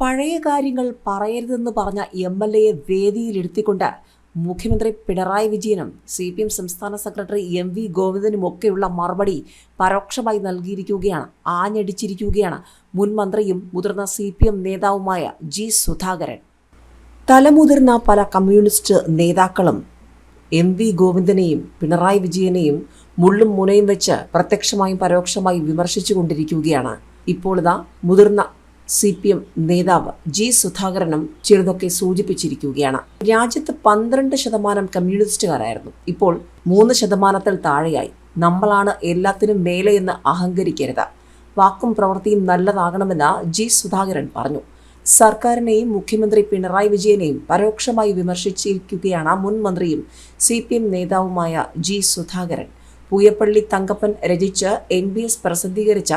പഴയ കാര്യങ്ങൾ പറയരുതെന്ന് പറഞ്ഞ എം എൽ എയെ വേദിയിലിരുത്തിക്കൊണ്ട് മുഖ്യമന്ത്രി പിണറായി വിജയനും സി പി എം സംസ്ഥാന സെക്രട്ടറി എം വി ഗോവിന്ദനുമൊക്കെയുള്ള മറുപടി പരോക്ഷമായി നൽകിയിരിക്കുകയാണ് ആഞ്ഞടിച്ചിരിക്കുകയാണ് മുൻ മന്ത്രിയും മുതിർന്ന സി പി എം നേതാവുമായ ജി സുധാകരൻ. തലമുതിർന്ന പല കമ്മ്യൂണിസ്റ്റ് നേതാക്കളും എം വി ഗോവിന്ദനെയും പിണറായി വിജയനെയും മുള്ളും മുനയും വെച്ച് പ്രത്യക്ഷമായും പരോക്ഷമായും വിമർശിച്ചുകൊണ്ടിരിക്കുകയാണ്. ഇപ്പോൾ ഇതാ മുതിർന്ന സി പി എം നേതാവ് ജി സുധാകരനും ചിലതൊക്കെ സൂചിപ്പിച്ചിരിക്കുകയാണ്. രാജ്യത്ത് പന്ത്രണ്ട് ശതമാനം കമ്മ്യൂണിസ്റ്റുകാരായിരുന്നു. ഇപ്പോൾ മൂന്ന് ശതമാനത്തിൽ താഴെയായി. നമ്മളാണ് എല്ലാത്തിനും എന്ന് അഹങ്കരിക്കരുത്. വാക്കും പ്രവൃത്തിയും നല്ലതാകണമെന്ന് ജി സുധാകരൻ പറഞ്ഞു. സർക്കാരിനെയും മുഖ്യമന്ത്രി പിണറായി വിജയനെയും പരോക്ഷമായി വിമർശിച്ചിരിക്കുകയാണ് മുൻ മന്ത്രിയും സി പി എം നേതാവുമായ ജി സുധാകരൻ. പൂയപ്പള്ളി തങ്കപ്പൻ രചിച്ച് എൻ ബി എസ് പ്രസിദ്ധീകരിച്ച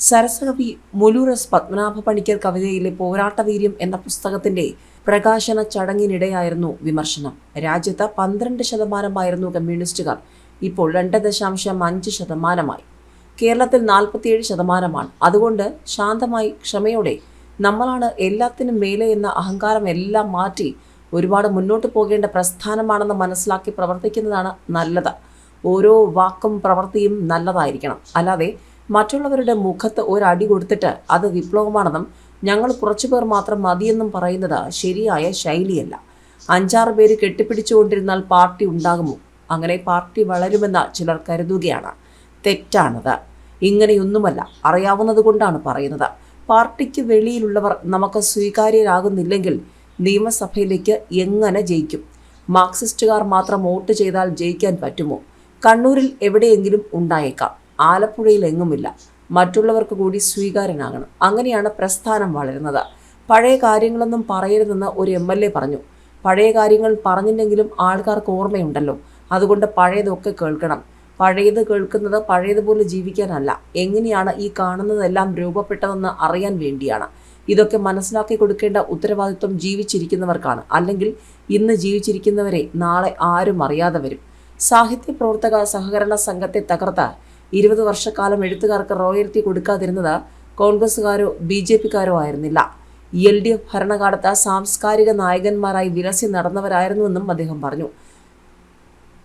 സരസകവി മുലൂർ എസ് പത്മനാഭ പണിക്കർ കവിതയിലെ പോരാട്ടവീര്യം എന്ന പുസ്തകത്തിന്റെ പ്രകാശന ചടങ്ങിനിടെയായിരുന്നു വിമർശനം. രാജ്യത്ത് പന്ത്രണ്ട് ശതമാനമായിരുന്നു കമ്മ്യൂണിസ്റ്റുകാർ. ഇപ്പോൾ രണ്ട് ദശാംശം അഞ്ച് ശതമാനമായി. കേരളത്തിൽ നാൽപ്പത്തിയേഴ് ശതമാനമാണ്. അതുകൊണ്ട് ശാന്തമായി ക്ഷമയോടെ നമ്മളാണ് എല്ലാത്തിനും മേലെ എന്ന അഹങ്കാരം എല്ലാം മാറ്റി ഒരുപാട് മുന്നോട്ട് പോകേണ്ട പ്രസ്ഥാനമാണെന്ന് മനസ്സിലാക്കി പ്രവർത്തിക്കുന്നതാണ് നല്ലത്. ഓരോ വാക്കും പ്രവൃത്തിയും നല്ലതായിരിക്കണം. അല്ലാതെ മറ്റുള്ളവരുടെ മുഖത്ത് ഒരടി കൊടുത്തിട്ട് അത് വിപ്ലവമാണെന്നും ഞങ്ങൾ കുറച്ചുപേർ മാത്രം മതിയെന്നും പറയുന്നത് ശരിയായ ശൈലിയല്ല. അഞ്ചാറ് പേര് കെട്ടിപ്പിടിച്ചുകൊണ്ടിരുന്നാൽ പാർട്ടി ഉണ്ടാകുമോ? അങ്ങനെ പാർട്ടി വളരുമെന്ന് ചിലർ കരുതുകയാണ്. തെറ്റാണത്. ഇങ്ങനെയൊന്നുമല്ല. അറിയാവുന്നത് കൊണ്ടാണ് പറയുന്നത്. പാർട്ടിക്ക് വെളിയിലുള്ളവർ നമുക്ക് സ്വീകാര്യരാകുന്നില്ലെങ്കിൽ നിയമസഭയിലേക്ക് എങ്ങനെ ജയിക്കും? മാർക്സിസ്റ്റുകാർ മാത്രം വോട്ട് ചെയ്താൽ ജയിക്കാൻ പറ്റുമോ? കണ്ണൂരിൽ എവിടെയെങ്കിലും ഉണ്ടായേക്കാം. ആലപ്പുഴയിൽ എങ്ങുമില്ല മറ്റുള്ളവർക്ക് കൂടി സ്വീകാര്യനാകണം. അങ്ങനെയാണ് പ്രസ്ഥാനം വളരുന്നത്. പഴയ കാര്യങ്ങളൊന്നും പറയരുതെന്ന് ഒരു എം എൽ എ പറഞ്ഞു. പഴയ കാര്യങ്ങൾ പറഞ്ഞില്ലെങ്കിലും ആൾക്കാർക്ക് ഓർമ്മയുണ്ടല്ലോ. അതുകൊണ്ട് പഴയതൊക്കെ കേൾക്കണം. പഴയത് കേൾക്കുന്നത് പഴയതുപോലെ ജീവിക്കാനല്ല. എങ്ങനെയാണ് ഈ കാണുന്നതെല്ലാം രൂപപ്പെട്ടതെന്ന് അറിയാൻ വേണ്ടിയാണ്. ഇതൊക്കെ മനസ്സിലാക്കി കൊടുക്കേണ്ട ഉത്തരവാദിത്വം ജീവിച്ചിരിക്കുന്നവർക്കാണ്. അല്ലെങ്കിൽ ഇന്ന് ജീവിച്ചിരിക്കുന്നവരെ നാളെ ആരും അറിയാതെ വരും. സാഹിത്യ പ്രവർത്തക സഹകരണ സംഘത്തെ തകർത്ത് ഇരുപത് വർഷക്കാലം എഴുത്തുകാർക്ക് റോയൽറ്റി കൊടുക്കാതിരുന്നത് കോൺഗ്രസ്സുകാരോ ബി ജെ പിക്കാരോ ആയിരുന്നില്ല. എൽ ഡി എഫ് ഭരണകാലത്ത് സാംസ്കാരിക നായകന്മാരായി വിലസി നടന്നവരായിരുന്നുവെന്നും അദ്ദേഹം പറഞ്ഞു.